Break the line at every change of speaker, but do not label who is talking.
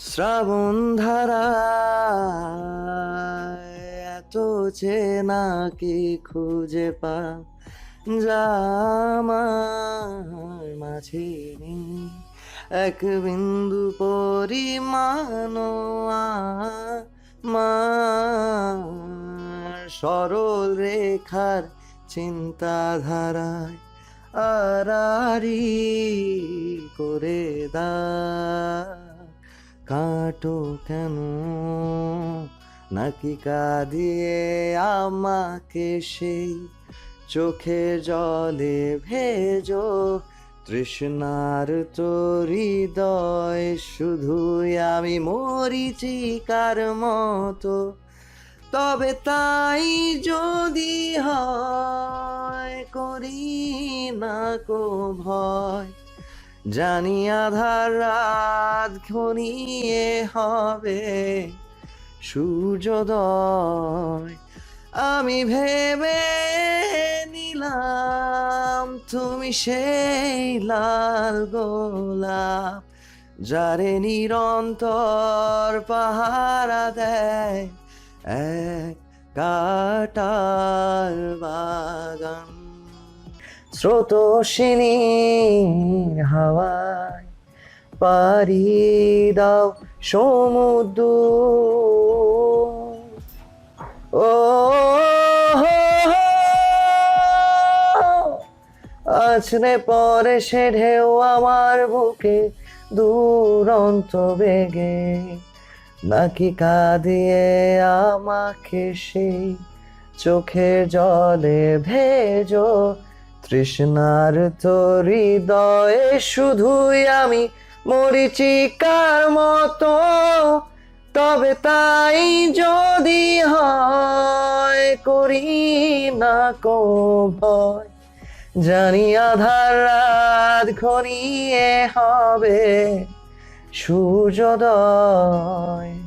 শ্রাবণ ধারা এত চেনা কি খুঁজে পা যা মাঝে এক বিন্দু পরিমাণ সরল রেখার চিন্তাধারায় আড়ারি করে দা কাটো কেন? নাকি কাঁদিয়ে আমাকে সেই চোখে জলে ভেজো? তৃষ্ণার হৃদয় শুধুই আমি মরিচিকার মতো? তবে তাই যদি হয়, করি না কো ভয়। জানি আধার রাত ঘনিয়ে হবে। সূর্যোদয় আমি ভেবে নিলাম, তুমি সেই লাল গোলাপ যারে নিরন্তর পাহারা দেয়। এক কাটার বাগান স্রোতস্বিনী হাওয়ায় পারি দাও সমুদ্র। ও আছড়ে পরে সে ঢেউ আমার বুকে দুরন্ত বেগে। নাকি কাঁদিয়ে আমাকে সেই চোখের জলে ভেজো তৃষ্ণার তো হৃদয়ে শুধুই আমি মরিচিকার মতো। তবে তাই যদি হয় করি না কো ভয়। জানি আধার রাত ঘনিয়ে হবে সূর্যোদয়।